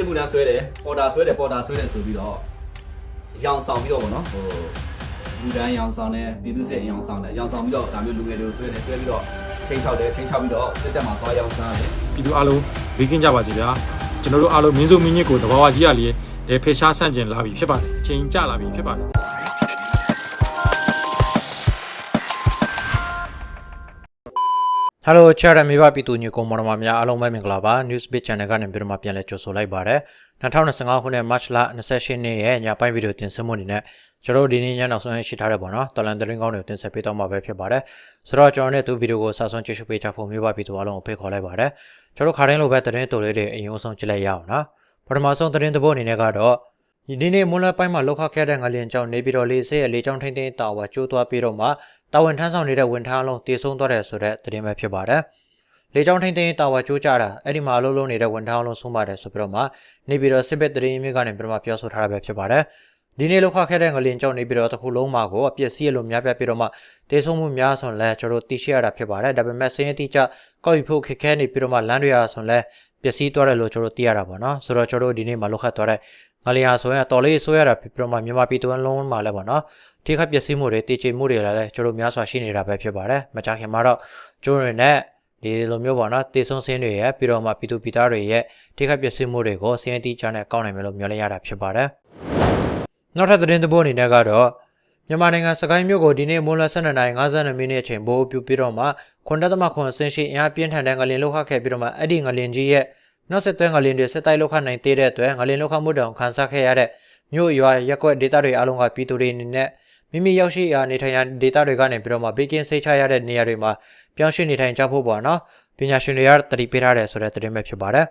စစ်မှုထမ်းဆွဲတယ်ပေါ်တာဆွဲတယ်ပေါ်တာဆွဲတယ်ဆိုပြီးတော့ရောင်ဆောင်ပြီးတော့ဗောနော်ဟိုလူတန်းရောင်ဆောင်တယ်ပြည်သူစစ်ရောင်ဆောင်တယ်ရောင်ဆောင်ပြီးတော့ဒါမျိုးလူငယ်တွေကိုဆွဲတယ်ဆွဲပြီးတော့ချင်းချောက်တယ်ချင်းချောက်ပြီးတော့စစ်တပ်မှာသွားရောင်စားတယ်ပြည်သူအားလုံးဘေးကင်းကြပါစေဗျာကျွန်တော်တို့အားလုံးမင်းစုံမင်းညစ်ကိုတဘာဝကြီးရလေလေဖေရှားဆန့်ကျင်လာပြီဖြစ်ပါတယ်အချိန်ကြလာပြီဖြစ်ပါတယ် ဟယ်လိုချာရမေဘပြည်သူညကိုမော်ဒမာများအားလုံးပဲမင်္ဂလာပါ Newsbit Channel ကနေပြီးတော့မှပြန်လည်ကြိုဆိုလိုက်ပါရစေ2025ခုနှစ် March လ28ရက်နေ့ရဲ့ညပိုင်းဗီဒီယိုတင်ဆက်မှုအနေနဲ့ကျွန်တော်တို့ဒီနေ့ညနောက်ဆုံးရရှိထားတဲ့ပေါ့နော်တော်လန်သတင်းကောင်းတွေကိုတင်ဆက်ပေးတော့မှာပဲဖြစ်ပါတယ်ဆိုတော့ကျွန်တော်နဲ့သူဗီဒီယိုကိုစာဆုံးကြည့်ရှုပေးကြဖို့မျိုးပါပြည်သူအားလုံးကိုဖိတ်ခေါ်လိုက်ပါတယ်ကျွန်တော်ခါတိုင်းလိုပဲသတင်းတိုလေးတွေအရင်ဆုံးကြည့်လိုက်ရအောင်နော်ပထမဆုံးသတင်းတစ်ပုဒ်အနေနဲ့ကတော့ဒီနေ့မွန်းလယ်ပိုင်းမှာလောက်ခခဲ့တဲ့ငလျင်ကြောင့်နေပြည်တော်လေးဆေးရဲ့လေးချောင်းထိန်ထိန်တာဝါကျိုးသွားပြီးတော့မှ တာဝန်ထမ်းဆောင်နေတဲ့ဝန်ထမ်းအလုံးတည်ဆုံသွားတယ်ဆိုတဲ့သတင်းပဲဖြစ်ပါတယ်။လေချောင်းထိန်ထိန်တာဝါကျိုးကြတာအဲ့ဒီမှာအလုံးလုံးနေတဲ့ဝန်ထမ်းအလုံးဆုံးပါတယ်ဆိုပြီးတော့မှနေပြည်တော်စစ်ဘက်သတင်းမြစ်ကနေပြမပြောဆိုထားတာပဲဖြစ်ပါတယ်။ဒီနေ့လောက်ခခဲ့တဲ့ငလျင်ကြောင့်နေပြည်တော်တစ်ခုလုံးမှာကိုအပြည့်စီးရလို့များပြပြီးတော့မှတည်ဆုံမှုများဆိုလဲကျွန်တော်တို့သိရှိရတာဖြစ်ပါတယ်။ဒါပေမဲ့စင်းအတိအကျကောက်ယူဖို့ခက်ခဲနေပြီးတော့မှလမ်းတွေအားဆိုလဲပျက်စီးသွားတယ်လို့ကျွန်တော်တို့သိရတာပေါ့နော်။ဆိုတော့ကျွန်တော်တို့ဒီနေ့မှာလောက်ခသွားတဲ့ ငလျင်ဆိုရင်တော်လေးဆိုရတာဖြစ်ပြီးတော့မှမြန်မာပြည်သူအလုံးမှာလည်းပေါ့နော်။ထိခိုက်ပျက်စီးမှုတွေတည်ကြည်မှုတွေလည်းကျွန်တော်များစွာရှိနေတာပဲဖြစ်ပါတယ်။မကြခင်မှာတော့ကျွန်တော်တွေနဲ့ဒီလိုမျိုးပေါ့နော်တေဆုံးစင်းတွေရဲ့ပြီးတော့မှပြည်သူပြည်သားတွေရဲ့ထိခိုက်ပျက်စီးမှုတွေကိုစင်းအတိအကျနဲ့ကောက်နိုင်မယ်လို့မျှော်လင့်ရတာဖြစ်ပါတယ်။နောက်ထပ်သတင်းသဘောအနေနဲ့ကတော့မြန်မာနိုင်ငံစကိုင်းမြို့ကိုဒီနေ့မွန်းလ12:52မိနစ်အချိန်ဘိုးပြူပြီးတော့မှခွန်တက်သမခွန်အစင်းရှိအင်အားပြင်းထန်တဲ့ငလင်လောက်ခခဲ့ပြီးတော့မှအဲ့ဒီငလင်ကြီးရဲ့ နောက်ဆက်တွဲငလင်တွေဆက်တိုက်လောက်ခနိုင်သေးတဲ့အတွက်ငလင်လောက်ခမှုတောင်ခန်းစားခဲ့ရတဲ့မြို့ရွာရက်ကွက်ဒေသတွေအလုံးကပြည်သူတွေအနေနဲ့မိမိရောက်ရှိရာနေထိုင်ရာဒေသတွေကနေပြီးတော့မှဘေးကင်းစိတ်ချရတဲ့နေရာတွေမှာပြောင်းရွှေ့နေထိုင်ကြဖို့ပေါ့နော်ပညာရှင်တွေကတတိပေးထားတယ်ဆိုတဲ့သတင်းပဲဖြစ်ပါတယ်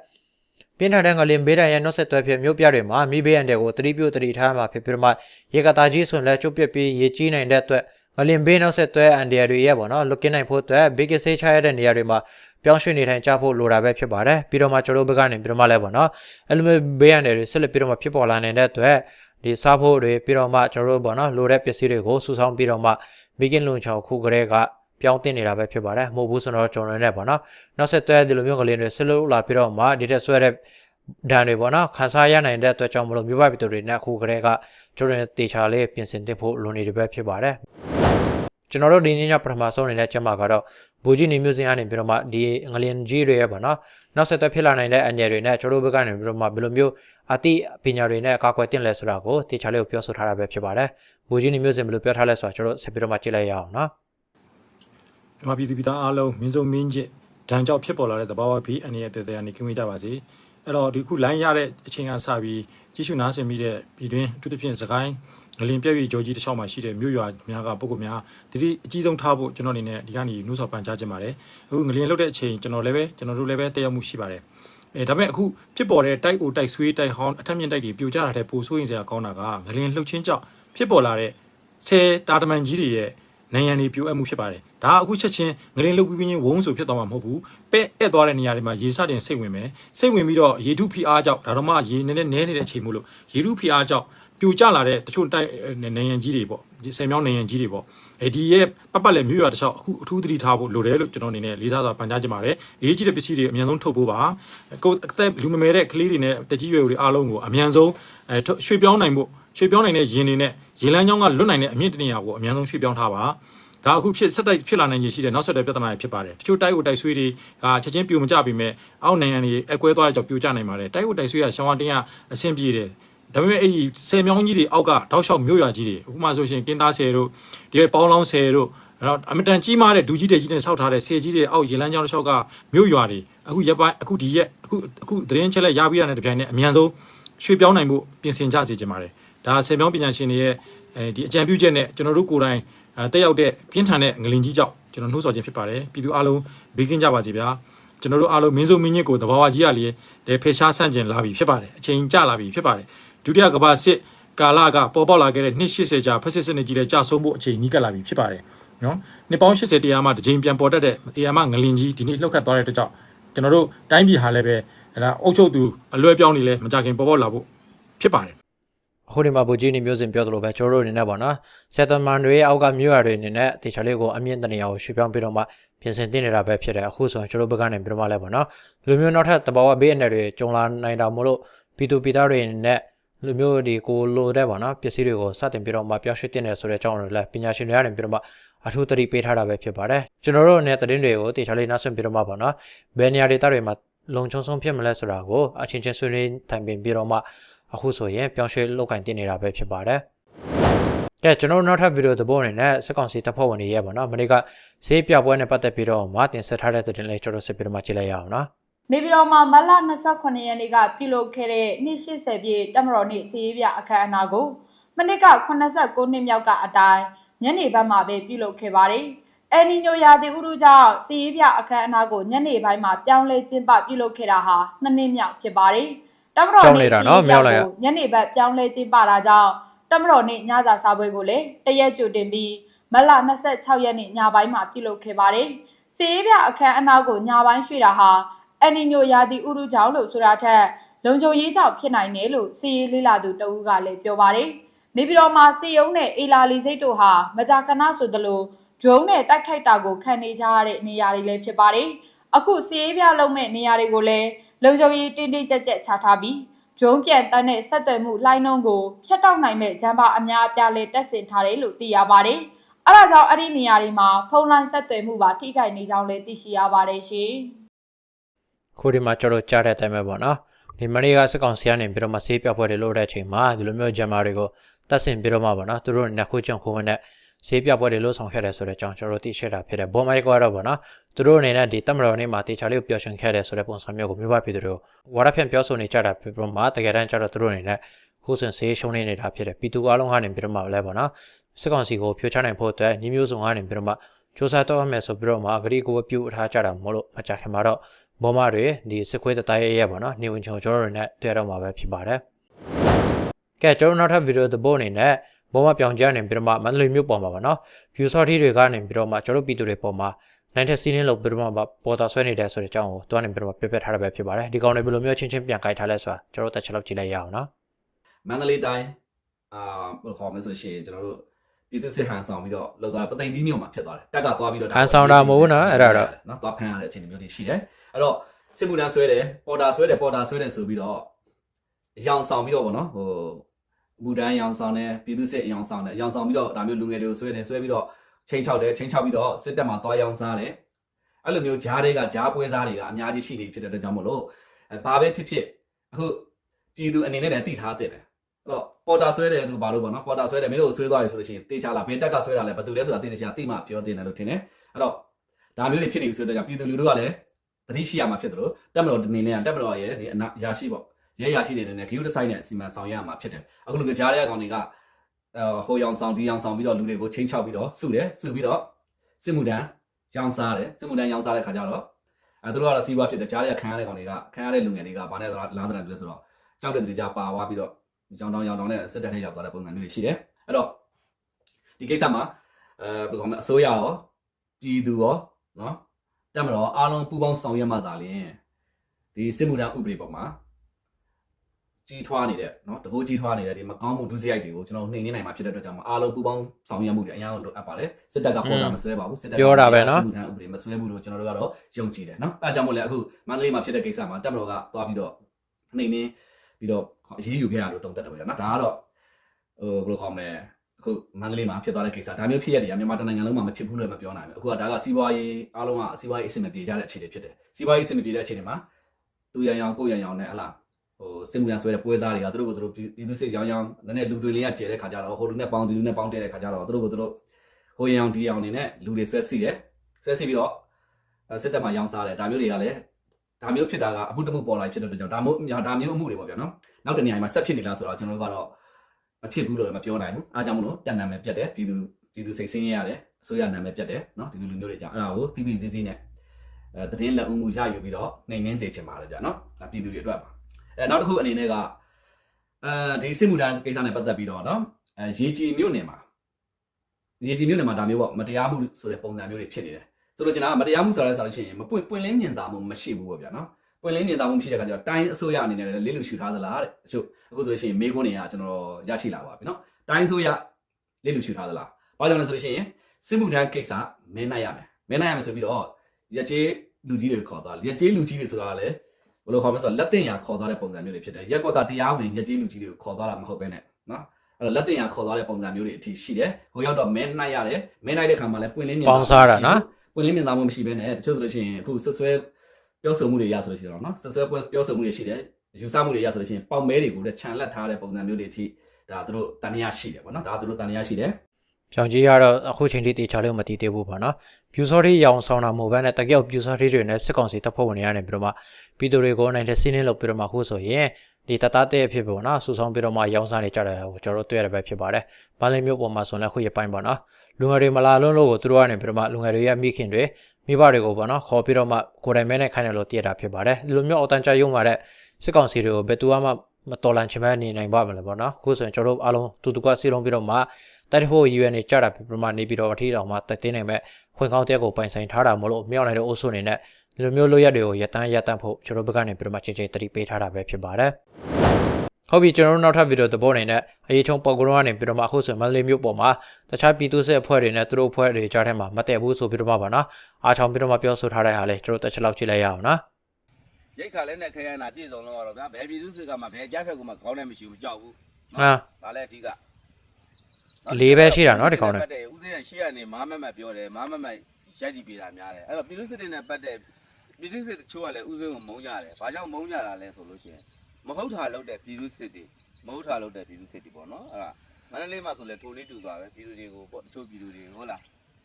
ပြင်းထန်တဲ့ငလင်ဘေးဒဏ်ရဲ့နောက်ဆက်တွဲဖြစ်မြို့ပြတွေမှာမိဘေးအန်တွေကိုတတိပြုတ်တတိထားမှာဖြစ်ပြီးတော့မှရေကတာကြီးဆိုရင်လည်းကျုပ်ပြစ်ပြီးရေကြီးနိုင်တဲ့အတွက်ငလင်ဘေးနောက်ဆက်တွဲအန်ဒီယာတွေရဲ့ပေါ့နော်လွတ်ကင်းနိုင်ဖို့အတွက်ဘေးကင်းစိတ်ချရတဲ့နေရာတွေမှာ ပြောင်းရွှေ့နေထိုင်ကြဖို့လိုတာပဲဖြစ်ပါတယ်ပြီးတော့မှကျွန်တော်တို့ဘက်ကနေပြီးတော့မှလည်းပေါ့နော်အဲ့လိုမျိုးဘေးအန်တွေဆက်လက်ပြီးတော့မှဖြစ်ပေါ်လာနေတဲ့အတွက်ဒီစားဖို့တွေပြီးတော့မှကျွန်တော်တို့ပေါ့နော်လိုတဲ့ပစ္စည်းတွေကိုစုဆောင်းပြီးတော့မှဘေးကင်းလုံချောင်ခုကလေးကပြောင်းတင်နေတာပဲဖြစ်ပါတယ်မဟုတ်ဘူးဆိုတော့ကျွန်တော်လည်းပေါ့နော်နောက်ဆက်တွဲဒီလိုမျိုးကလေးတွေဆက်လို့လာပြီးတော့မှဒီတက်ဆွဲတဲ့ဒဏ်တွေပေါ့နော်ခန်းစားရနိုင်တဲ့အတွက်ကြောင့်မလို့မြို့ပပြည်သူတွေနဲ့အခုကလေးကကျွန်တော်တေချာလေးပြင်ဆင်တင်ဖို့လိုနေတယ်ပဲဖြစ်ပါတယ် ကျွန်တော်တို့ဒီနေ့ညပထမဆုံးနေတဲ့ကျမကတော့ဘူကြီးနေမျိုးစင်းအနေပြီးတော့မှဒီငလျင်ကြီးတွေရဲ့ပေါ့နော်နောက်ဆက်တွဲဖြစ်လာနိုင်တဲ့အန္တရာယ်တွေနဲ့ကျွန်တော်တို့ဘက်ကနေပြီးတော့မှဘယ်လိုမျိုးအတိပညာတွေနဲ့အကာအကွယ်တင်လဲဆိုတာကိုတေချာလေးကိုပြောဆိုထားတာပဲဖြစ်ပါတယ်ဘူကြီးနေမျိုးစင်းဘယ်လိုပြောထားလဲဆိုတာကျွန်တော်ဆက်ပြီးတော့မှကြည့်လိုက်ရအောင်နော်မြန်မာပြည်သူပြည်သားအားလုံးမင်းစုံမင်းညစ်ဒဏ်ကြောင့်ဖြစ်ပေါ်လာတဲ့တဘာဝဘီအနေနဲ့တည်တည်အနေကင်းဝေးကြပါစေအဲ့တော့ဒီခုလိုင်းရတဲ့အချိန်ကစပြီးကြီးစုနားဆင်မိတဲ့ပြည်တွင်းအထူးသဖြင့်စကိုင်း ငလင်ပြည့်ပြည့်ကြောကြီးတစ်လျှောက်မှာရှိတဲ့မြို့ရွာများကပုဂ္ဂိုလ်များတတိအကြီးဆုံးထားဖို့ကျွန်တော်အနေနဲ့ဒီကနေ့နှိုးဆော်ပန်ကြားခြင်းပါတယ်အခုငလင်လုတ်တဲ့အချိန်ကျွန်တော်လည်းပဲကျွန်တော်တို့လည်းပဲတက်ရောက်မှုရှိပါတယ်အဲဒါပေမဲ့အခုဖြစ်ပေါ်တဲ့တိုက်အိုတိုက်ဆွေးတိုက်ဟောင်းအထက်မြင့်တိုက်တွေပြိုကျတာတဲ့ပိုဆိုးရင်စရာကောင်းတာကငလင်လှုပ်ချင်းကြောင့်ဖြစ်ပေါ်လာတဲ့ဆယ်တာတမန်ကြီးတွေရဲ့နိုင်ငံတွေပြိုအပ်မှုဖြစ်ပါတယ်ဒါအခုချက်ချင်းငလင်လှုပ်ပြီးပြီးချင်းဝုန်းဆိုဖြစ်သွားမှာမဟုတ်ဘူးပဲ့အပ်သွားတဲ့နေရာတွေမှာရေစတင်စိတ်ဝင်မယ်စိတ်ဝင်ပြီးတော့ရေထုဖိအားကြောင့်ဒါတော့မှရေနည်းနည်းနဲနေတဲ့အချိန်မို့လို့ရေထုဖိအားကြောင့် ပြိုကျလာတဲ့တချို့တိုက်နိုင်ငံကြီးတွေပေါ့ဒီဆယ်မြောင်းနိုင်ငံကြီးတွေပေါ့အဲဒီရဲ့ပတ်ပတ်လည်းမြို့ရွာတစ်လျှောက်အခုအထူးသတိထားဖို့လိုတယ်လို့ကျွန်တော်အနေနဲ့လေးစားစွာပန်ကြားချင်ပါတယ်အရေးကြီးတဲ့ပစ္စည်းတွေအမြန်ဆုံးထုတ်ဖို့ပါကိုယ်အသက်လူမမယ်တဲ့ကလေးတွေနဲ့တကြီးရွယ်တွေအားလုံးကိုအမြန်ဆုံးအဲရွှေ့ပြောင်းနိုင်ဖို့ရွှေ့ပြောင်းနိုင်တဲ့ယင်တွေနဲ့ရေလမ်းကြောင်းကလွတ်နိုင်တဲ့အမြင့်တနေရာကိုအမြန်ဆုံးရွှေ့ပြောင်းထားပါဒါအခုဖြစ်ဆက်တိုက်ဖြစ်လာနိုင်ခြင်းရှိတဲ့နောက်ဆက်တွဲပြဿနာတွေဖြစ်ပါတယ်တချို့တိုက်အိုတိုက်ဆွေးတွေကချက်ချင်းပြိုမကြပြီမဲ့အောက်နိုင်ငံတွေအကွဲသွားတဲ့ကြောင့်ပြိုကျနိုင်ပါတယ်တိုက်အိုတိုက်ဆွေးကရှောင်းဝတင်းကအဆင်ပြေတယ် ဒါပေမဲ့အဲ့ဒီဆယ်မြောင်းကြီးတွေအောက်ကတောက်လျှောက်မြို့ရွာကြီးတွေဥပမာဆိုရှင်ကင်းသားဆယ်တို့ဒီပေါင်းလောင်းဆယ်တို့အဲ့တော့အမတန်ကြီးမားတဲ့ဒူကြီးတွေကြီးနဲ့ဆောက်ထားတဲ့ဆယ်ကြီးတွေအောက်ရေလမ်းကြောင်းတစ်လျှောက်ကမြို့ရွာတွေအခုရက်ပိုင်းအခုဒီရက်အခုအခုသတင်းချက်လက်ရပြီးရတဲ့တပြိုင်နက်အမြန်ဆုံးရွှေ့ပြောင်းနိုင်မှုပြင်ဆင်ကြစေချင်ပါတယ်ဒါဆယ်မြောင်းပညာရှင်တွေရဲ့အဲဒီအကြံပြုချက်နဲ့ကျွန်တော်တို့ကိုယ်တိုင်အဲတက်ရောက်တဲ့ပြင်းထန်တဲ့ငလင်ကြီးကြောင့်ကျွန်တော်နှိုးဆော်ခြင်းဖြစ်ပါတယ်ပြည်သူအားလုံးဘေးကင်းကြပါစေဗျာကျွန်တော်တို့အားလုံးမင်းစုံမင်းညစ်ကိုတဘာဝကြီးရလေတဲ့ဖေရှားဆန့်ကျင်လာပြီဖြစ်ပါတယ်အချိန်ကျလာပြီဖြစ်ပါတယ် ဒုတိယကမ္ဘာစစ်ကာလကပေါ်ပေါက်လာခဲ့တဲ့နှစ်80ကြာဖက်စစ်စစ်နဲ့ကြီးတဲ့ကြာဆုံးဖို့အချိန်နီးကပ်လာပြီဖြစ်ပါတယ်နော်နှစ်ပေါင်း80တရားမှတစ်ချိန်ပြန်ပေါ်တတ်တဲ့တရားမှငလင်ကြီးဒီနေ့လှုပ်ခတ်သွားတဲ့အတွက်ကြောင့်ကျွန်တော်တို့တိုင်းပြည်ဟာလည်းပဲအဲ့ဒါအုပ်ချုပ်သူအလွဲပြောင်းနေလဲမကြခင်ပေါ်ပေါက်လာဖို့ဖြစ်ပါတယ်အခုဒီမှာဘူကြီးနေမျိုးစင်ပြောသလိုပဲကျွန်တော်တို့အနေနဲ့ပေါ့နော်ဆက်တမန်တွေရဲ့အောက်ကမြို့ရတွေအနေနဲ့တေချာလေးကိုအမြင့်တနေရာကိုရွှေ့ပြောင်းပြီးတော့မှပြင်ဆင်တင်နေတာပဲဖြစ်တယ်အခုဆိုရင်ကျွန်တော်တို့ဘက်ကနေပြီးတော့မှလည်းပေါ့နော်ဒီလိုမျိုးနောက်ထပ်တဘာဝဘေးအန္တရာယ်တွေကြုံလာနိုင်တာမို့လို့ပြည်သူပြည်သားတွေနဲ့ လူမျိုးဒီကိုလိုတဲ့ပေါ့နော်ပစ္စည်းတွေကိုစတင်ပြီးတော့မှပြောင်းရွှေ့တင်တယ်ဆိုတဲ့အကြောင်းတွေလည်းပညာရှင်တွေကနေပြီးတော့မှအထူးသတိပေးထားတာပဲဖြစ်ပါတယ်ကျွန်တော်တို့အနေနဲ့သတင်းတွေကိုတေချာလေးနားဆွင့်ပြီးတော့မှပေါ့နော်ဘယ်နေရာဒေသတွေမှာလုံခြုံဆုံးဖြစ်မလဲဆိုတာကိုအချင်းချင်းဆွေးနွေးတိုင်ပင်ပြီးတော့မှအခုဆိုရင်ပြောင်းရွှေ့လုပ်ကင်တင်နေတာပဲဖြစ်ပါတယ်ကဲကျွန်တော်တို့နောက်ထပ်ဗီဒီယိုသဘောအနေနဲ့စက်ကောင်စီတပ်ဖွဲ့ဝင်တွေရဲ့ပေါ့နော်မနေ့ကဈေးပြပွဲနဲ့ပတ်သက်ပြီးတော့မှတင်ဆက်ထားတဲ့သတင်းလေးကျွန်တော်ဆက်ပြီးတော့မှကြည့်လိုက်ရအောင်နော် နေပြည်တော်မှာမတ်လ28ရက်နေ့ကပြုလုပ်ခဲ့တဲ့နှစ်80ပြည့်တမတော်နေ့စီးရေးပြအခမ်းအနားကိုမနစ်က89နှစ်မြောက်ကအတိုင်းညနေဘက်မှာပဲပြုလုပ်ခဲ့ပါတယ်။အယ်နီညိုရာသီဥတုကြောင့်စီးရေးပြအခမ်းအနားကိုညနေပိုင်းမှာပြောင်းလဲကျင်းပပြုလုပ်ခဲ့တာဟာနှစ်နှစ်မြောက်ဖြစ်ပါတယ်။တမတော်နေ့စီးရေးပြကိုညနေဘက်ပြောင်းလဲကျင်းပတာကြောင့်တမတော်နေ့ညစာစားပွဲကိုလည်းတရက်ကြိုတင်ပြီးမတ်လ26ရက်နေ့ညပိုင်းမှာပြုလုပ်ခဲ့ပါတယ်။စီးရေးပြအခမ်းအနားကိုညပိုင်းရွှေ့တာဟာ အန်နီညိုရာသီဥတုကြောင့်လို့ဆိုတာထက်လုံခြုံရေးကြောင့်ဖြစ်နိုင်တယ်လို့စီရေးလေးလာသူတဦးကလည်းပြောပါတယ်။နေပြည်တော်မှာစီယုံနဲ့အေလာလီစိတ်တို့ဟာမကြာခဏဆိုသလိုဒရုန်းနဲ့တိုက်ခိုက်တာကိုခံနေကြရတဲ့နေရာတွေလည်းဖြစ်ပါတယ်။အခုစီရေးပြလုံးမဲ့နေရာတွေကိုလည်းလုံခြုံရေးတင်းတင်းကြပ်ကြပ်ချထားပြီးဒရုန်းပြန်တန်းတဲ့ဆက်သွယ်မှုလိုင်းနှုန်းကိုဖျက်တောက်နိုင်မဲ့ဂျမ်ဘာအများအပြားလည်းတက်ဆင်ထားတယ်လို့သိရပါတယ်။အဲဒါကြောင့်အဲ့ဒီနေရာတွေမှာဖုန်းလိုင်းဆက်သွယ်မှုပါထိခိုက်နေကြောင်းလည်းသိရှိရပါတယ်ရှင်။ ခုဒီမှာကျွန်တော်ကြားတဲ့အတိုင်းပဲပေါ့နော်ဒီမနေ့ကစက်ကောင်ဆရာနေပြီးတော့မှဆေးပြောက်ပွဲတွေလုပ်တဲ့အချိန်မှာဒီလိုမျိုးဂျမ်မာတွေကိုတတ်ဆင်ပြီးတော့မှပေါ့နော်သူတို့နှစ်ခုကြုံခုဝင်တဲ့ဆေးပြောက်ပွဲတွေလုပ်ဆောင်ခဲ့တယ်ဆိုတဲ့အကြောင်းကျွန်တော်သိရှိတာဖြစ်တယ်ဘောမိုက်ကတော့ပေါ့နော်သူတို့အနေနဲ့ဒီတက်မတော်နေ့မှာတေချာလေးကိုပျော်ရွှင်ခဲ့တယ်ဆိုတဲ့ပုံစံမျိုးကိုမြို့ပပြည်သူတို့ဝါရဖြန့်ပြောဆိုနေကြတာဖြစ်ပြီးတော့မှတကယ်တမ်းကျတော့သူတို့အနေနဲ့ခုစဉ်ဆေးရှုံးနေနေတာဖြစ်တယ်ပြည်သူအလုံးကနေပြီးတော့မှလည်းပေါ့နော်စက်ကောင်စီကိုဖြိုချနိုင်ဖို့အတွက်ညီမျိုးစုံကနေပြီးတော့မှစ조사တော့မယ်ဆိုပြီးတော့မှအဂရီကိုပြုတ်ထားကြတာမဟုတ်လို့မကြခင်မှာတော့ ဘောမတွေဒီစစ်ခွေးတတိုင်းရဲ့ပေါ့နော်နေဝင်ချုံကျွန်တော်တို့နဲ့တွေ့ရတော့မှာပဲဖြစ်ပါတယ်။ကဲကျွန်တော်နောက်ထပ်ဗီဒီယိုသဘောအနေနဲ့ဘောမပြောင်ကြနေပြီးတော့မှမန္တလေးမြို့ပေါ်မှာပေါ့နော် view sortie တွေကနေပြီးတော့မှကျွန်တော်ပြည်သူတွေပေါ်မှာနိုင်တဲ့စီးနင်းလို့ပြီးတော့မှပေါ်တာဆွဲနေတယ်ဆိုတဲ့အကြောင်းကိုတွားနေပြီးတော့ပြပြထားတာပဲဖြစ်ပါတယ်။ဒီကောင်တွေဘယ်လိုမျိုးချင်းချင်းပြန်ကြိုက်ထားလဲဆိုတာကျွန်တော်တက်ချက်လောက်ကြည့်လိုက်ရအောင်နော်မန္တလေးတိုင်းအာဘယ်လိုခေါ်မလဲဆိုရှင်ကျွန်တော်တို့ပြည်သူစစ်ဟန်ဆောင်ပြီးတော့လောက်သွားပသိမ်ကြီးမြို့မှာဖြစ်သွားတယ်တက်ကသွားပြီးတော့ဟန်ဆောင်တာမဟုတ်ဘူးနော်အဲ့ဒါတော့နော်သွားဖမ်းရတဲ့အခြေအနေမျိုးတွေရှိတယ် အဲ့တော့စစ်မှုထမ်းဆွဲတယ်ပေါ်တာဆွဲတယ်ပေါ်တာဆွဲတယ်ဆိုပြီးတော့ရောင်ဆောင်ပြီးတော့ဗောနော်ဟိုဘူတန်းရောင်ဆောင်တယ်ပြည်သူစစ်ရောင်ဆောင်တယ်ရောင်ဆောင်ပြီးတော့ဒါမျိုးလူငယ်တွေကိုဆွဲတယ်ဆွဲပြီးတော့ချင်းချောက်တယ်ချင်းချောက်ပြီးတော့စစ်တပ်မှာသွားရောင်စားတယ်အဲ့လိုမျိုးဂျားတွေကဂျားပွဲစားတွေကအများကြီးရှိနေဖြစ်တဲ့အတွက်ကြောင့်မို့လို့အဲဘာပဲဖြစ်ဖြစ်အခုပြည်သူအနေနဲ့လည်းသိထားတဲ့တယ်အဲ့တော့ပေါ်တာဆွဲတယ်လို့ဘာလို့ပေါ့နော်ပေါ်တာဆွဲတယ်မင်းတို့ဆွဲသွားရဆိုလို့ရှိရင်တေချာလာဘယ်တက်ကဆွဲတာလဲဘယ်သူလဲဆိုတာသိနေချာသိမှပြောတင်တယ်လို့ထင်တယ်အဲ့တော့ဒါမျိုးတွေဖြစ်နေပြီဆိုတော့ကြောင့်ပြည်သူလူထုကလည်း သတိရှိရမှာဖြစ်တယ်လို့တက်မတော်အနေနဲ့ကတက်မတော်ရဲ့ဒီအနာရာရှိပေါ့ရဲရာရှိတွေအနေနဲ့ဂရုတစိုက်နဲ့စီမံဆောင်ရွက်ရမှာဖြစ်တယ်အခုလိုကြားရတဲ့ကောင်တွေကအဲဟိုရောင်ဆောင်ဒီရောင်ဆောင်ပြီးတော့လူတွေကိုချင်းချောက်ပြီးတော့စုတယ်စုပြီးတော့စစ်မှုတန်းရောင်စားတယ်စစ်မှုတန်းရောင်စားတဲ့ခါကျတော့အဲသူတို့ကတော့စီးပွားဖြစ်တယ်ကြားရခံရတဲ့ကောင်တွေကခံရတဲ့လူငယ်တွေကဘာနဲ့လာတဲ့တူလဲဆိုတော့ကြောက်တဲ့သူတွေကြပါသွားပြီးတော့ကြောင်တောင်ရောင်တောင်နဲ့စစ်တပ်နဲ့ရောက်သွားတဲ့ပုံစံမျိုးတွေရှိတယ်အဲ့တော့ဒီကိစ္စမှာအဲဘယ်လိုခေါ်မလဲအစိုးရရောပြည်သူရောနော် တက်မတော်အားလုံးပူးပေါင်းဆောင်ရွက်မှသာလျှင်ဒီစစ်မှုထမ်းဥပဒေပေါ်မှာကြီးထွားနေတဲ့နော်တကူကြီးထွားနေတဲ့ဒီမကောင်းမှုဒုစရိုက်တွေကိုကျွန်တော်နှိမ်နှင်းနိုင်မှာဖြစ်တဲ့အတွက်ကြောင့်အားလုံးပူးပေါင်းဆောင်ရွက်မှုတွေအများကြီးလိုအပ်ပါတယ်စစ်တပ်ကပေါ်တာမဆွဲပါဘူးစစ်တပ်ကပြောတာပဲနော်စစ်မှုထမ်းဥပဒေမဆွဲဘူးလို့ကျွန်တော်တို့ကတော့ယုံကြည်တယ်နော်အဲဒါကြောင့်မို့လဲအခုမန္တလေးမှာဖြစ်တဲ့ကိစ္စမှာတက်မတော်ကသွားပြီးတော့နှိမ်နှင်းပြီးတော့အရေးယူခဲ့ရလို့တုံ့တက်တယ်ပဲနော်ဒါကတော့ဟိုဘယ်လိုခေါ်မလဲ အခုမန္တလေးမှာဖြစ်သွားတဲ့ကိစ္စဒါမျိုးဖြစ်ရတယ်မြန်မာတနိုင်ငံလုံးမှာမဖြစ်ဘူးလို့မပြောနိုင်ဘူးအခုကဒါကစီးပွားရေးအားလုံးကစီးပွားရေးအဆင်မပြေကြတဲ့အခြေအနေဖြစ်တယ်စီးပွားရေးအဆင်မပြေတဲ့အခြေအနေမှာသူရန်ရောင်ကိုရန်ရောင်နဲ့ဟလာဟိုစစ်မှုရန်ဆွဲတဲ့ပွဲစားတွေကသူတို့ကိုသူတို့ပြည်သူစစ်ရောင်ရောင်နည်းနည်းလူတွေလေးကကျဲတဲ့ခါကြတော့ဟိုလူနဲ့ပေါင်းဒီလူနဲ့ပေါင်းတဲ့ခါကြတော့သူတို့ကိုသူတို့ဟိုရန်ရောင်ဒီရောင်နေနဲ့လူတွေဆွဲစီတယ်ဆွဲစီပြီးတော့စစ်တပ်မှာရောင်စားတယ်ဒါမျိုးတွေကလည်းဒါမျိုးဖြစ်တာကအမှုတမှုပေါ်လာဖြစ်တဲ့အတွက်ကြောင့်ဒါမျိုးဒါမျိုးအမှုတွေပေါ့ဗျာနော်နောက်တနေရာမှာဆက်ဖြစ်နေလားဆိုတော့ကျွန်တော်တို့ကတော့ မဖြစ်ဘူးလို့မပြောနိုင်ဘူးအားကြောင့်မလို့တက်နာမယ်ပြတ်တယ်ပြည်သူပြည်သူစိတ်ဆင်းရဲရတယ်အစိုးရနာမယ်ပြတ်တယ်နော်ဒီလိုလူမျိုးတွေကြောင့်အဲ့ဒါကို PPCC နဲ့အဲတည်င်းလက်ဦးမှုရယူပြီးတော့နှိမ်နှင်းစေချင်ပါတယ်ဗျာနော်ဒါပြည်သူတွေအတွက်ပါအဲနောက်တစ်ခုအနေနဲ့ကအဲဒီစစ်မှုထမ်းကိစ္စနဲ့ပတ်သက်ပြီးတော့နော်အဲရေကြီးမြို့နယ်မှာရေကြီးမြို့နယ်မှာဒါမျိုးပေါ့မတရားမှုဆိုတဲ့ပုံစံမျိုးတွေဖြစ်နေတယ်ဆိုတော့ကျွန်တော်ကမတရားမှုဆိုရဲဆိုလို့ရှိရင်မပွင့်ပွင့်လင်းမြင်သာမှုမရှိဘူးပေါ့ဗျာနော် ပွင့်လင်းမြင်သာမှုမရှိတဲ့ခါကျတော့တိုင်းအစိုးရအနေနဲ့လည်းလေးလူရှူထားသလားတဲ့တချို့အခုဆိုလို့ရှိရင်မေးခွန်းတွေကကျွန်တော်ရရှိလာပါပြီနော်တိုင်းအစိုးရလေးလူရှူထားသလားဘာကြောင့်လဲဆိုလို့ရှိရင်စစ်မှုထမ်းကိစ္စမင်းနိုင်ရမယ်မင်းနိုင်ရမယ်ဆိုပြီးတော့ရကြေးလူကြီးတွေခေါ်သွားတယ်ရကြေးလူကြီးတွေဆိုတာကလည်းဟဘယ်လိုခေါ်မလဲဆိုတော့လက်တင်ရခေါ်သွားတဲ့ပုံစံမျိုးတွေဖြစ်တယ်ရက်ကွက်ကတရားဝင်ရက်ကြီးလူကြီးတွေကိုခေါ်သွားတာမဟုတ်ပဲနဲ့နော်အဲ့တော့လက်တင်ရခေါ်သွားတဲ့ပုံစံမျိုးတွေအထိရှိတယ်ဟိုရောက်တော့မင်းနိုင်ရတယ်မင်းနိုင်တဲ့ခါမှာလည်းပွင့်လင်းမြင်ပေါင်းစားတာနော်ပွင့်လင်းမြင်သာမှုမရှိဘဲနဲ့တချို့ဆိုလို့ရှိရင်အခုဆွဆွဲ ပြောဆိုမှုတွေရဆိုလို့ရှိရင်တော့နော်ဆွဆွဲပြောဆိုမှုတွေရှိတယ်ယူဆမှုတွေရဆိုလို့ရှိရင်ပေါင်မဲတွေကိုလည်းခြံလက်ထားတဲ့ပုံစံမျိုးတွေအထိဒါသူတို့တန်ရာရှိတယ်ပေါ့နော်ဒါသူတို့တန်ရာရှိတယ်ပြောင်ကြီးကတော့အခုချိန်ထိတေချာလေးမတည်သေးဘူးပေါ့နော်။ပြူစော်ရီရောင်ဆောင်တာမဟုတ်ဘဲနဲ့တကယ်ပြူစော်ရီတွေနဲ့စစ်ကောင်စီတပ်ဖွဲ့ဝင်တွေကနေပြီးတော့မှပြည်သူတွေကိုနိုင်တဲ့စီးနှင်းလုပ်ပြီးတော့မှခုဆိုရင်ဒီတတတဲ့ဖြစ်ပေါ့နော်ဆူဆောင်ပြီးတော့မှရောင်းစားနေကြတယ်ဟိုကျွန်တော်တို့တွေ့ရတဲ့ပဲဖြစ်ပါတယ်။ဘာလင်းမျိုးပေါ်မှာဆိုရင်ခုရပိုင်းပေါ့နော်။လူငယ်တွေမလာလုံးလို့ကိုသူတို့ကနေပြီးတော့မှလူငယ်တွေရဲ့မိခင်တွေ မိဘတွေကိုပေါ့နော်ခေါ်ပြီးတော့မှကိုယ်တိုင်မဲနဲ့ခိုင်းတယ်လို့တည်တာဖြစ်ပါတယ်။ဒီလိုမျိုးအော်တန်ကြရုံမှာတဲ့စစ်ကောင်စီတွေကိုဘယ်သူမှမတော်လန်ချင်မဲနေနိုင်ပါမလဲပေါ့နော်။ခုဆိုရင်ကျွန်တော်တို့အားလုံးတူတူကစီလုံးပြီးတော့မှတိုက်ဖို့ရည်ရွယ်နေကြတာပြပမာနေပြီးတော့အထီးတော်မှာတက်သိနေမဲ့ခွင်ကောင်းတက်ကိုပိုင်ဆိုင်ထားတာမလို့မြောက်နိုင်တဲ့အုပ်စုအနေနဲ့ဒီလိုမျိုးလိုရက်တွေကိုရပ်တန်းရပ်တန့်ဖို့ကျွန်တော်ဘက်ကနေပြပမာချင်းချင်းတတိပေးထားတာပဲဖြစ်ပါတယ် ဟုတ်ပြီကျွန်တော်တို့နောက်ထပ်ဗီဒီယိုသဘောအနေနဲ့အရေးချုံပေါကရောကနေပြီးတော့မှအခုဆိုမန္တလေးမြို့ပေါ်မှာတခြားပြည်သူ့စစ်အဖွဲ့တွေနဲ့သူတို့အဖွဲ့တွေကြားထဲမှာမတည့်ဘူးဆိုပြီးတော့မှပါနော်အားချောင်းပြီးတော့မှပြောဆိုထားတဲ့ဟာလေးကျွန်တော်တက်ချက်လောက်ကြည့်လိုက်ရအောင်နော်ရိတ်ခါလဲနဲ့ခရမ်းနာပြည့်စုံလို့တော့ဗျာဘယ်ပြည်သူစစ်ကမှဘယ်ကြားဖြတ်ကမှခေါင်းနဲ့မရှိဘူးကြောက်ဘူးဟာဒါလည်းအဓိကလေးပဲရှိတာနော်ဒီကောင်နဲ့ဦးစင်းရရှေ့ကနေမားမက်မက်ပြောတယ်မားမက်မက်ရိုက်ကြည့်ပေးတာများတယ်အဲ့တော့ပြည်သူစစ်တွေနဲ့ပတ်တဲ့ပြည်သူစစ်တချို့ကလည်းဦးစင်းကိုမုန်းကြတယ်ဘာကြောင့်မုန်းကြတာလဲဆိုလို့ရှိရင် မဟုတ်တာလုပ်တဲ့ပြည်သူစစ်တွေမဟုတ်တာလုပ်တဲ့ပြည်သူစစ်တွေပေါ့နော်အဲ့ဒါမန္တလေးမှာဆိုလဲထိုလေးတူသွားပဲပြည်သူတွေကိုပေါ့တချို့ပြည်သူတွေဟုတ်လား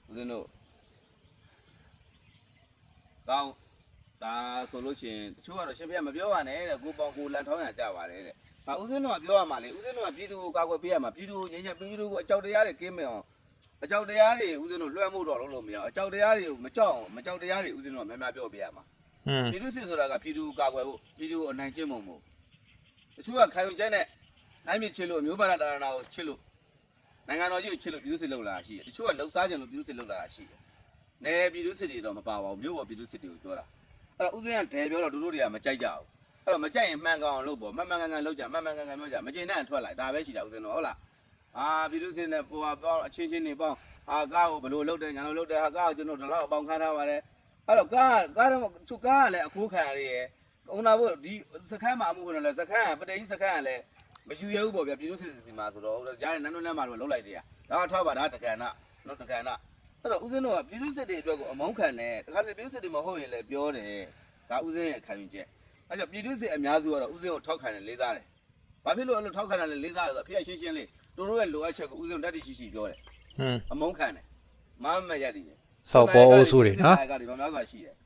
ဦးစင်းတို့ကောင်းဒါဆိုလို့ရှိရင်တချို့ကတော့ရှင်ပြမပြောပါနဲ့တဲ့ကိုပေါင်ကိုလန်ထောင်းရကြပါတယ်တဲ့။ဟာဦးစင်းတို့ကပြောရမှာလေဦးစင်းတို့ကပြည်သူကိုကာကွယ်ပေးရမှာပြည်သူကိုငြိမ်းချမ်းပြည်သူကိုအကြောက်တရားတွေကင်းမဲ့အောင်အကြောက်တရားတွေဦးစင်းတို့လွှမ်းမိုးတော့လို့လို့မရအောင်အကြောက်တရားတွေကိုမကြောက်အောင်မကြောက်တရားတွေဦးစင်းတို့ကများများပြောပေးရမှာဟွန်းပြည်သူစစ်ဆိုတာကပြည်သူကိုကာကွယ်ဖို့ပြည်သူကိုအနိုင်ကျင့်ဖို့မဟုတ် တချို့ကခံယူချက်နဲ့နိုင်မြစ်ချစ်လို့အမျိုးဘာသာတာနာကိုချစ်လို့နိုင်ငံတော်ကြီးကိုချစ်လို့ပြည်သူစစ်လောက်လာတာရှိတယ်တချို့ကလှုပ်ရှားခြင်းလို့ပြည်သူစစ်လောက်လာတာရှိတယ်နေပြည်သူစစ်တွေတော့မပါပါဘူးမြို့ပေါ်ပြည်သူစစ်တွေကိုပြောတာအဲ့တော့ဦးစင်းကဒဲပြောတော့တို့တို့တွေကမကြိုက်ကြဘူးအဲ့တော့မကြိုက်ရင်မှန်ကောင်လို့ပေါ့မှန်မှန်ကန်ကန်လုပ်ကြမှန်မှန်ကန်ကန်ပြောကြမကျင်တဲ့ထွက်လိုက်ဒါပဲရှိတာဦးစင်းတော့ဟုတ်လားအာပြည်သူစင်းနဲ့ပေါ်ပေါင်းအချင်းချင်းတွေပေါင်းဟာကားကိုဘယ်လိုလုပ်တယ်ညာလိုလုပ်တယ်ဟာကားကိုကျွန်တော်ဒီလောက်အပေါင်းခါထားပါတယ်အဲ့တော့ကားကားတော့သူကားကလည်းအခိုးခံရရဲ့ကု န်းနာဖို့ဒီစခန်းမှာအမှုဝင်တယ်စခန်းကပတေကြီးစခန်းကလည်းမယူရဘူးပေါ့ဗျာပြည်သူစစ်စီမှာဆိုတော့ကြားရနန်းနန်းလမ်းမှာတော့လှုပ်လိုက်တယ်ဒါကထောက်ပါဒါတက္ကနာနော်တက္ကနာအဲ့တော့ဦးစင်းတို့ကပြည်သူစစ်တွေအတွက်ကိုအမုန်းခံတယ်တခါလေပြည်သူစစ်တွေမဟုတ်ရင်လည်းပြောတယ်ဒါဦးစင်းရဲ့ခံယူချက်အဲ့ကြောင့်ပြည်သူစစ်အများစုကတော့ဥစဉ်ကိုထောက်ခံတယ်လေးစားတယ်။ဘာဖြစ်လို့အဲ့လိုထောက်ခံတယ်လဲလေးစားလဲဆိုတော့အဖေကရှင်းရှင်းလေးတို့တို့ရဲ့လိုအပ်ချက်ကိုဥစဉ်တက်တည်ရှိရှိပြောတယ်ဟွန်း။အမုန်းခံတယ်။မမရက်တည်တယ်စောက်ပေါ်အုပ်စုတွေနော်အဲ့ကဒီမှာများစွာရှိတယ်။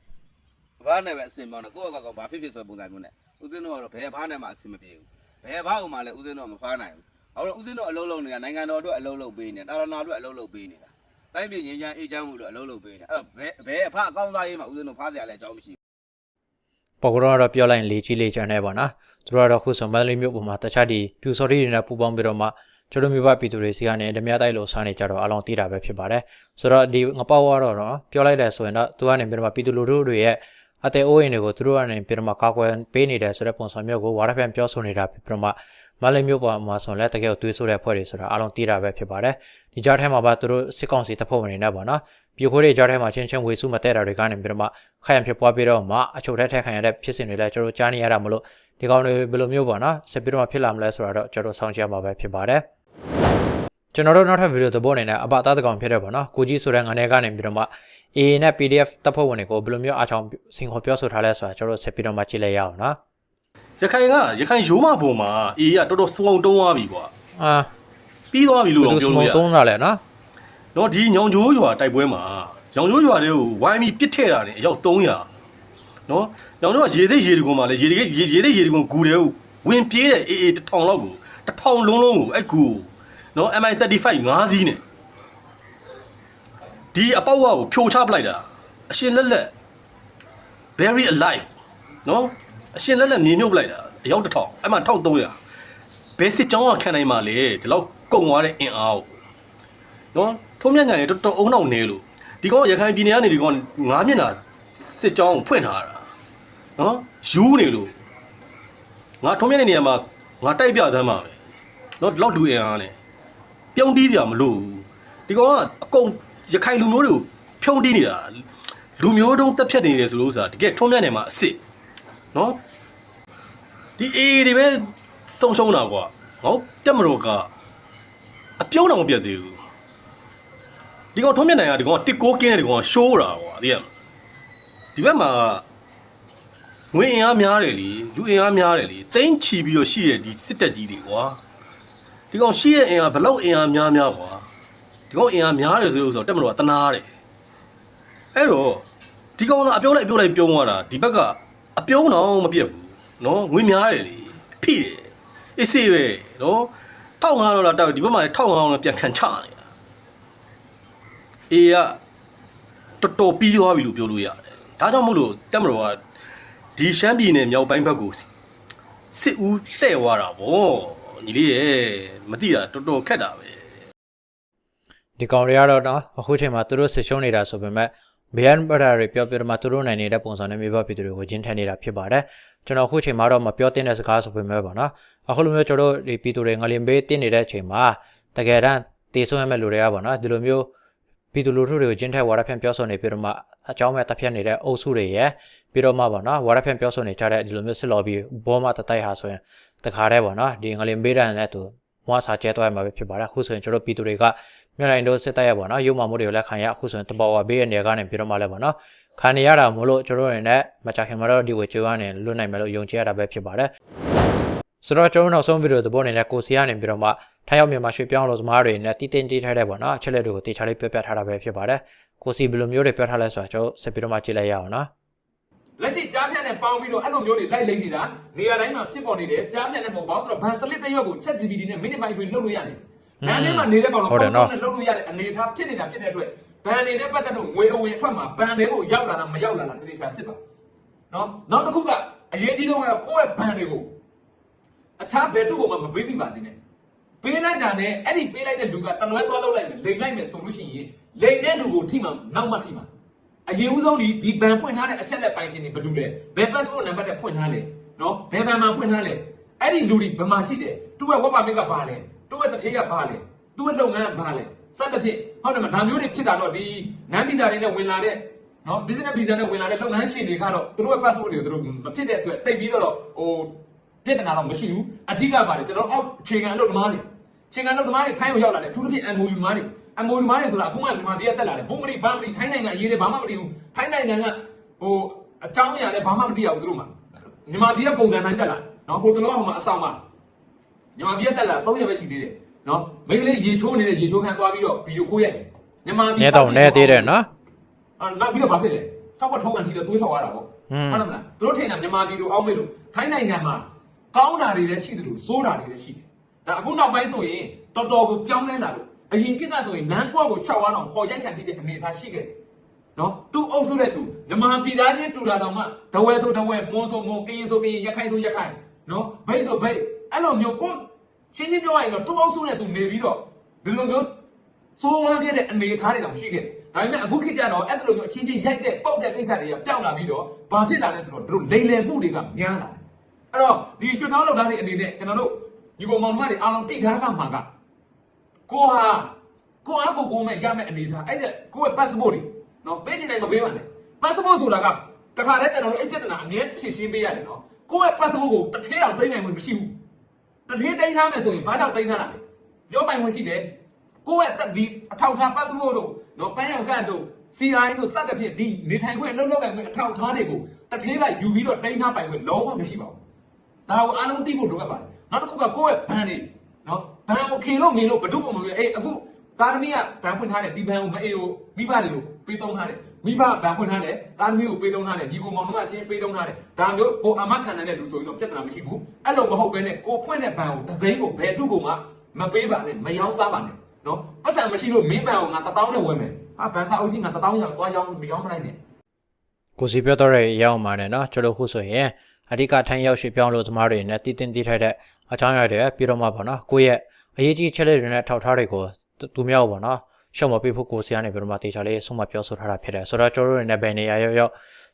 ဘာနဲ့ပဲအစင်ပေါင်းတယ်ကိုယ့်အကောက်ဘာဖြစ်ဖြစ်ဆိုပုံစံမျိုးနဲ့ဥစဉ်တို့ကတော့ဘယ်ဘာနဲ့မှအစင်မပြေဘူး။ဘယ်ဘာဥမှလည်းဥစဉ်တို့မဖားနိုင်ဘူး။အဲ့တော့ဥစဉ်တို့အလုံးလုံးနေတာနိုင်ငံတော်အတွက်အလုံးလုံးပေးနေတာတာရနာအတွက်အလုံးလုံးပေးနေတာ။တိုင်းပြည်ငြိမ်းချမ်းအေးချမ်းမှုအတွက်အလုံးလုံးပေးနေတာ။အဲ့တော့ဘယ်ဘယ်အဖအကောင်းသားရေးမှာဥစဉ်တို့ဖားစရာလည်းအကြောင်းမရှိဘူးပေါ်ကတော့တော့ပြောလိုက်ရင်လေကြီးလေချန်နေပါနော်သူတို့ကတော့ခုဆိုမန္တလေးမြို့ပေါ်မှာတခြားဒီပြူစော်ရီတွေနဲ့ပူပေါင်းပြီးတော့မှကျွန်တော်မျိုးပါပြည်သူတွေစီကနေဓမြတိုက်လို့စားနေကြတော့အလောင်းတီးတာပဲဖြစ်ပါတယ်ဆိုတော့ဒီငပေါက်ကတော့တော့ပြောလိုက်တယ်ဆိုရင်တော့သူကနေပြီးတော့မှပြည်သူလူထုတွေရဲ့ အတဲအိုးရင်တွေကိုသူတို့ကနေပြီးတော့မှကာကွယ်ပေးနေတယ်ဆိုတဲ့ပုံစံမျိုးကိုဝါရဖန်ပြောဆိုနေတာဖြစ်ပြီးတော့မှမန္တလေးမြို့ပေါ်မှာဆိုရင်လည်းတကယ်ကိုတွေးဆိုတဲ့အဖွဲ့တွေဆိုတော့အလုံးတီးတာပဲဖြစ်ပါတယ်ဒီကြားထဲမှာပါသူတို့စစ်ကောင်စီတပ်ဖွဲ့ဝင်တွေနဲ့ပေါ့နော်ပြိုခွေးတွေကြားထဲမှာချင်းချင်းဝေစုမတဲ့တာတွေကနေပြီးတော့မှခိုင်ရန်ဖြစ်ပွားပြီးတော့မှအချုပ်ထက်ထက်ခံရတဲ့ဖြစ်စဉ်တွေလည်းကျွန်တော်ကြားနေရတာမလို့ဒီကောင်တွေဘယ်လိုမျိုးပေါ့နော်ဆက်ပြီးတော့မှဖြစ်လာမလဲဆိုတာတော့ကျွန်တော်ဆောင်ကြည့်ရမှာပဲဖြစ်ပါတယ်ကျွန်တော်တို့နောက်ထပ်ဗီဒီယိုသဘောအနေနဲ့အပသားတကောင်ဖြစ်တဲ့ပေါ့နော်ကိုကြီးဆိုတဲ့ငါးနယ်ကနေပြီးတော့မှ A နဲ့ PDF တပ်ဖွဲ့ဝင်တွေကိုဘယ်လိုမျိုးအားချောင်းစင်ခေါ်ပြောဆိုထားလဲဆိုတာကျွန်တော်တို့ဆက်ပြီးတော့မှကြည့်လိုက်ရအောင်နော်ရခိုင်ကရခိုင်ရိုးမပုံမှာအေးကတော်တော်စုံတုံးသွားပြီကွာအာပြီးသွားပြီဘလို့ယ်တော့လိုစပြောမုံလို့ရသုံးတာလဲနော်နော်ဒီညောင်ကျိုးရွာတိုက်ပွဲမှာညောင်ကျိုးရွာတွေကိုဝိုင်းပြီးပစ်ထည့်တာနေအယောက်300နော်ညောင်ကျိုးကရေစိတ်ရေဒီကုန်းမှာလေရေဒီရေရေစိတ်ရေဒီကုန်းဂူတဲ့ဝင်ပြေးတဲ့အေးအေးတစ်ထောင်လောက်ကိုတစ်ထောင်လုံးလုံးကိုအဲ့ဂူနော် MI35 5စီးနဲ့ ဒီအပေါက်ဝါကိုဖြိုချပလိုက်တာအရှင်လက်လက် very alive နော်အရှင်လက်လက်မြေမြုပ်ပလိုက်တာအယောက်တစ်ထောင်အဲ့မှာ1300ဘယ်စစ်ကြောင်းကခံနိုင်မှာလဲဒီလောက်ကုံသွားတဲ့အင်အားကိုနော်ထုံးမြညာရေတော်တော်အုံနောက်နေလို့ဒီကောင်ရခိုင်ပြည်နယ်ကနေဒီကောင်ငါးမျက်နှာစစ်ကြောင်းကိုဖွင့်ထားတာနော်ယူနေလို့ငါထုံးမြတဲ့နေရာမှာငါတိုက်ပြစမ်းပါပဲနော်ဒီလောက်လူအင်အားနဲ့ပြုံးတီးစရာမလိုဘူးဒီကောင်ကအကုန် ရခိုင်လူမျိုးတွေကိုဖြုံးတီးနေတာလူမျိုးတုံးတက်ဖြတ်နေတယ်ဆိုလို့ဆိုတာတကယ်ထုံးမြနေမှာအစ်စ်နော်ဒီအေးတွေပဲဆုံးရှုံးတာကွာငေါတက်မတော်ကအပြုံးတော်မပြတ်သေးဘူးဒီကောင်ထုံးမြတ်နိုင်ကဒီကောင်ကတစ်ကိုကင်းတဲ့ဒီကောင်ကရှိုးတာကွာသိရမလားဒီဘက်မှာငွေအင်အားများတယ်လीလူအင်အားများတယ်လीတိမ့်ချီပြီးတော့ရှိတဲ့ဒီစစ်တက်ကြီးတွေကွာဒီကောင်ရှိတဲ့အင်အားဘလောက်အင်အားများများကွာ ဒီကောင်အင်အားများတယ်ဆိုလို့ဆိုတော့တက်မတော်ကတနာတယ်အဲ့တော့ဒီကောင်ကအပြုံးလိုက်အပြုံးလိုက်ပြုံးသွားတာဒီဘက်ကအပြုံးတော့မပြတ်ဘူးနော်ငွေများတယ်လीဖိတယ်အေးစေးပဲနော်1500ဒေါ်လာတောက်ဒီဘက်မှာ1500ဒေါ်လာပြန်ခံချနေတာအေးကတော်တော်ပြီးသွားပြီလို့ပြောလို့ရတယ်ဒါကြောင့်မို့လို့တက်မတော်ကဒီရှမ်းပြည်နယ်မြောက်ပိုင်းဘက်ကိုစစ်ဦးလှည့်သွားတာဗောညီလေးရဲ့မသိတာတော်တော်ခက်တာပဲ ဒီကောင်တွေကတော့နော်အခုချိန်မှာသူတို့စစ်ရှုံးနေတာဆိုပေမဲ့ BN ဘရာတွေပြောပြတော့မှသူတို့နိုင်နေတဲ့ပုံစံနဲ့မြေဘပြည်သူတွေကိုကျင်းထန်နေတာဖြစ်ပါတယ်ကျွန်တော်အခုချိန်မှာတော့မပြောသင့်တဲ့စကားဆိုပေမဲ့ပေါ့နော်အခုလိုမျိုးကျွန်တော်တို့ဒီပြည်သူတွေငလင်ဘေးတင်းနေတဲ့အချိန်မှာတကယ်တမ်းတေဆုံးရမဲ့လူတွေကပေါ့နော်ဒီလိုမျိုးပြည်သူလူထုတွေကိုကျင်းထက်ဝါဒဖြန့်ပြောဆိုနေပြီးတော့မှအကြောင်းမဲ့တပ်ဖြတ်နေတဲ့အုပ်စုတွေရဲ့ပြီးတော့မှပေါ့နော်ဝါဒဖြန့်ပြောဆိုနေကြတဲ့ဒီလိုမျိုးစစ်လော်ဘီဘောမတတိုက်ဟာဆိုရင်တခါတည်းပေါ့နော်ဒီငလင်ဘေးတန်နဲ့သူမွားစာကျဲသွားရမှာပဲဖြစ်ပါတယ်အခုဆိုရင်ကျွန်တော်ပြည်သူတွေက မြို့တိုင်းတို့စစ်တပ်ရပေါ့နော်ရုံမှမှုတွေကိုလက်ခံရအခုဆိုရင်တဘောဝဘေးရနေကနေပြီးတော့မှလည်းပေါ့နော်ခံနေရတာမို့လို့ကျွန်တော်တို့နဲ့မချခင်မှာတော့ဒီဝေကျွမ်းနေလွတ်နိုင်မယ်လို့ယုံကြည်ရတာပဲဖြစ်ပါတယ်ဆိုတော့ကျွန်တော်နောက်ဆုံးဗီဒီယိုသဘောအနေနဲ့ကိုစီကနေပြီးတော့မှထိုင်းရောက်မြန်မာရွှေပြောင်းလို့သမားတွေနဲ့တည်တင်တည်ထားတဲ့ပေါ့နော်အချက်လက်တွေကိုတေချာလေးပြောပြထားတာပဲဖြစ်ပါတယ်ကိုစီဘယ်လိုမျိုးတွေပြောထားလဲဆိုတာကျွန်တော်ဆက်ပြီးတော့မှကြည့်လိုက်ရအောင်နော်လက်ရှိကြားဖြတ်နဲ့ပေါင်းပြီးတော့အဲ့လိုမျိုးတွေလိုက်လိမ့်နေတာနေရာတိုင်းမှာဖြစ်ပေါ်နေတယ်ကြားဖြတ်နဲ့မဟုတ်ပါဘူးဆိုတော့ဘန်စလစ်တစ်ရွက်ကို Chat GPT နဲ့မိနစ်ပိုင်းအတွင်းလုပ်လို့ရတယ်။ ဘန်ထဲမှာနေတဲ့ကောင်တော့ဟုတ်တယ်နော်နဲ့လုပ်လို့ရတဲ့အနေအထားဖြစ်နေတာဖြစ်တဲ့အတွက်ဘန်နေတဲ့ပတ်သက်လို့ငွေအဝင်အထွက်မှာဘန်တွေကိုရောက်လာလားမရောက်လာလားတတိချာစစ်ပါ။နော်နောက်တစ်ခုကအရေးကြီးဆုံးကတော့ကိုယ့်ရဲ့ဘန်တွေကိုအခြားဘယ်သူ့ကိုမှမပေးမိပါစေနဲ့။ပေးလိုက်တာနဲ့အဲ့ဒီပေးလိုက်တဲ့လူကတလွဲသွားလောက်လိုက်မယ်လိန်လိုက်မယ်ဆိုလို့ရှိရင်လိန်တဲ့လူကိုထိမှနောက်မှထိမှအရင်ဦးဆုံးဒီဒီဘန်ဖွင့်ထားတဲ့အချက်လက်ပိုင်းရှင်တွေဘာလို့လဲဘယ် passport နံပါတ်နဲ့ဖွင့်ထားလဲနော်ဘယ်ဘန်မှာဖွင့်ထားလဲအဲ့ဒီလူတွေဘယ်မှာရှိတယ်သူ့ရဲ့ web page ကဘာလဲ သူ့ရဲ့တထေးကဘာလဲသူ့ရဲ့လုပ်ငန်းကဘာလဲစသဖြင့်ဟုတ်တယ်မဒါမျိုးတွေဖြစ်တာတော့ဒီနန်းဗီဇာတွေနဲ့ဝင်လာတဲ့နော် business visa နဲ့ဝင်လာတဲ့လုပ်ငန်းရှင်တွေကတော့သူတို့ရဲ့ passport တွေကိုသူတို့မဖြစ်တဲ့အတွက်တိတ်ပြီးတော့ဟိုပြဿနာတော့မရှိဘူးအထူးကပါတယ်ကျွန်တော်အောက်ခြေခံအလုပ်သမားတွေခြေခံအလုပ်သမားတွေထိုင်းကိုရောက်လာတယ်အထူးသဖြင့် MOU သမားတွေ MOU သမားတွေဆိုတာအခုမှဒီမှာတည်းတက်လာတယ်ဘုံမလီဘာမလီထိုင်းနိုင်ငံရေးတယ်ဘာမှမတည်ဘူးထိုင်းနိုင်ငံကဟိုအကြောင်းအရာလည်းဘာမှမတည်အောင်သူတို့မှာမြန်မာပြည်ကပုံစံတိုင်းတက်လာနော်ဟိုတလောကဟိုမှာအဆောင်မှာ မြန်မာပြည်ကတက်လာ၃ရက်ပဲရှိသေးတယ်နော်မိန်းကလေးရေချိုးနေတဲ့ရေချိုးခန်းသွားပြီးတော့ဗီဒီယိုခိုးရတယ်မြန်မာပြည်နေတော့နေသေးတယ်နော်အာနောက်ပြီးတော့ဘာဖြစ်လဲစောက်ဘတ်ထုံးကန်ထီတော့တွေးထောက်ရတာပေါ့ဟွန်းဟုတ်လားမလားသူတို့ထင်တာမြန်မာပြည်လိုအောက်မေ့လို့ထိုင်းနိုင်ငံမှာကောင်းတာတွေလည်းရှိတယ်လို့စိုးတာတွေလည်းရှိတယ်ဒါအခုနောက်ပိုင်းဆိုရင်တော်တော်ကိုပြောင်းလဲလာလို့အရင်ကိစ္စဆိုရင်လမ်းကွက်ကိုခြောက်သွားအောင်ခေါ်ရိုက်ခံထိတဲ့အနေအထားရှိခဲ့တယ်နော်သူအုပ်စုတဲ့သူမြန်မာပြည်သားချင်းတူတာတောင်မှဒဝဲဆိုဒဝဲမွန်ဆိုမွန်ကရင်ဆိုကရင်ရခိုင်ဆိုရခိုင်နော်ဘိတ်ဆိုဘိတ်အဲ့လိုမျိုးကို ရှင်းရှင်းပြောရရင်တော့သူအုပ်စုတဲ့သူနေပြီးတော့ဒီလိုမျိုးစိုးဝါးခဲ့တဲ့အနေအထားတွေတောင်ရှိခဲ့တယ်။ဒါပေမဲ့အခုခေတ်ကျတော့အဲ့လိုမျိုးအချင်းချင်းရိုက်တဲ့ပုတ်တဲ့ကိစ္စတွေကပြောင်းလာပြီးတော့ဘာဖြစ်လာလဲဆိုတော့တို့လိမ်လည်မှုတွေကများလာတယ်။အဲ့တော့ဒီရွှေတောင်းလောက်သားတွေအနေနဲ့ကျွန်တော်တို့ညီကောင်မောင်နှမတွေအားလုံးတိထားကမှာကကိုဟာကိုအားကိုကိုမဲ့ရမဲ့အနေအထားအဲ့ဒါကိုရဲ့ passport တွေနော်ပေးချင်တယ်မပေးပါနဲ့ passport ဆိုတာကတခါတည်းကျွန်တော်တို့အဲ့ပြဿနာအမြဲဖြေရှင်းပေးရတယ်နော်ကိုရဲ့ passport ကိုတစ်ထည့်အောင်သိမ်းနိုင်မှုမရှိဘူး တထင်းတိုင်းထားမယ်ဆိုရင်ဘာကြောင့်တိုင်းထားတာလဲပြောပိုင်ဝင်ရှိတယ်ကိုယ့်ရဲ့တက်ဒီအထောက်ထား passport တို့နော်ပန်းရောက်ကတ်တို့ CI တို့စသဖြင့်ဒီနေထိုင်ခွင့်လုံးလုံးကင်ခွင့်အထောက်ထားတွေကိုတထင်းကယူပြီးတော့တိုင်းထားပိုင်ခွင့်လုံးဝမရှိပါဘူးဒါကိုအားလုံးသိဖို့လိုအပ်ပါတယ်နောက်တစ်ခုကကိုယ့်ရဲ့ဘန်တွေနော်ဘန်ကိုခေလို့မေလို့ဘဒုပုံမလို့အေးအခု သားသမီးကဗန်ဖွင့်ထားတဲ့ဒီဗန်ကိုမအေးကိုမိဘတွေကိုပေးသုံးထားတယ်မိဘဗန်ဖွင့်ထားတယ်သားသမီးကိုပေးသုံးထားတယ်ညီကိုမောင်နှမချင်းပေးသုံးထားတယ်ဒါမျိုးကိုအမခံနိုင်တဲ့လူဆိုရင်တော့ပြဿနာမရှိဘူးအဲ့လိုမဟုတ်ဘဲနဲ့ကိုဖွင့်တဲ့ဗန်ကိုဒစိမ့်ကိုဘယ်သူ့ကိုမှမပေးပါနဲ့မယောင်းစားပါနဲ့နော်ပတ်စံမရှိလို့မင်းဗန်ကိုငါတပေါင်းနဲ့ဝယ်မယ်ဟာဗန်စာအုပ်ကြီးငါတပေါင်းရောက်သွားရောင်းမယောင်းမလိုက်နဲ့ကိုစီပြောတော့ရဲ့အရောက်မှာနဲ့နော်ကျွန်တော်ခုဆိုရင်အဓိကထိုင်းရောက်ရှိပြောင်းလို့သမားတွေနဲ့တည်တင်တည်ထိုက်တဲ့အချောင်းရတဲ့ပြီးတော့မှပေါ့နော်ကိုယ့်ရဲ့အရေးကြီးချက်လေးတွေနဲ့ထောက်ထားတွေကို သူမြောက်ပေါ့နော်ရှော့မပေးဖို့ကိုစီကနေပြီးတော့မှတေချာလေးဆုံးမပြောဆိုထားတာဖြစ်တယ်ဆိုတော့ကျွန်တော်တို့နဲ့ဘယ်နေရာရောက်ရောက်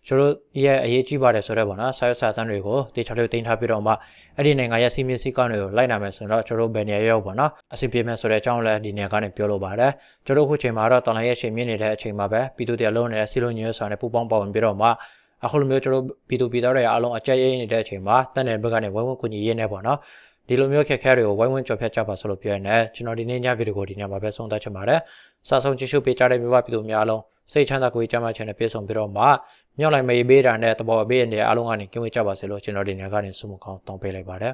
ကျွန်တော်ရဲ့အရေးကြီးပါတယ်ဆိုတော့ပေါ့နော်စာရွက်စာတမ်းတွေကိုတေချာလေးတင်ထားပြီးတော့မှအဲ့ဒီနိုင်ငံရဲ့စီမင်းစည်းကမ်းတွေကိုလိုက်နာမယ်ဆိုတော့ကျွန်တော်တို့ဘယ်နေရာရောက်ပေါ့နော်အစီပြေမယ်ဆိုတဲ့အကြောင်းလည်းဒီနေရာကနေပြောလို့ပါတယ်ကျွန်တော်ခုချိန်မှာတော့တော်လိုင်းရဲ့ရှင်မြင့်နေတဲ့အချိန်မှာပဲပြည်သူတရားလုံးနဲ့စီလုံးညွှဲစာနဲ့ပူပေါင်းပါဝင်ပြီးတော့မှအခုလိုမျိုးကျွန်တော်တို့ပြည်သူပြည်သားတွေအားလုံးအကြက်ရိပ်နေတဲ့အချိန်မှာတက်တဲ့ဘက်ကနေဝိုင်းဝန်းကူညီရင်းနေပေါ့နော် ဒီလိုမျိုးခက်ခဲတွေကိုဝိုင်းဝန်းကြော်ဖြတ်ကြပါဆိုလို့ပြောရနေကျွန်တော်ဒီနေ့ညဗီဒီယိုကိုဒီညမှာပဲဆုံးသတ်ချင်ပါတယ်စာဆုံးကြည့်ရှုပေးကြတဲ့မိဘပြည်သူများအားလုံးစိတ်ချမ်းသာကိုယ်ကျမ်းမာခြင်းနဲ့ပြည့်စုံပြီးတော့မှမြောက်လိုက်မေးပေးတာနဲ့တဘောပေးတဲ့အားလုံးကနေကင်းဝေးကြပါစေလို့ကျွန်တော်ဒီညကနေဆုမကောင်းတောင်းပေးလိုက်ပါတယ်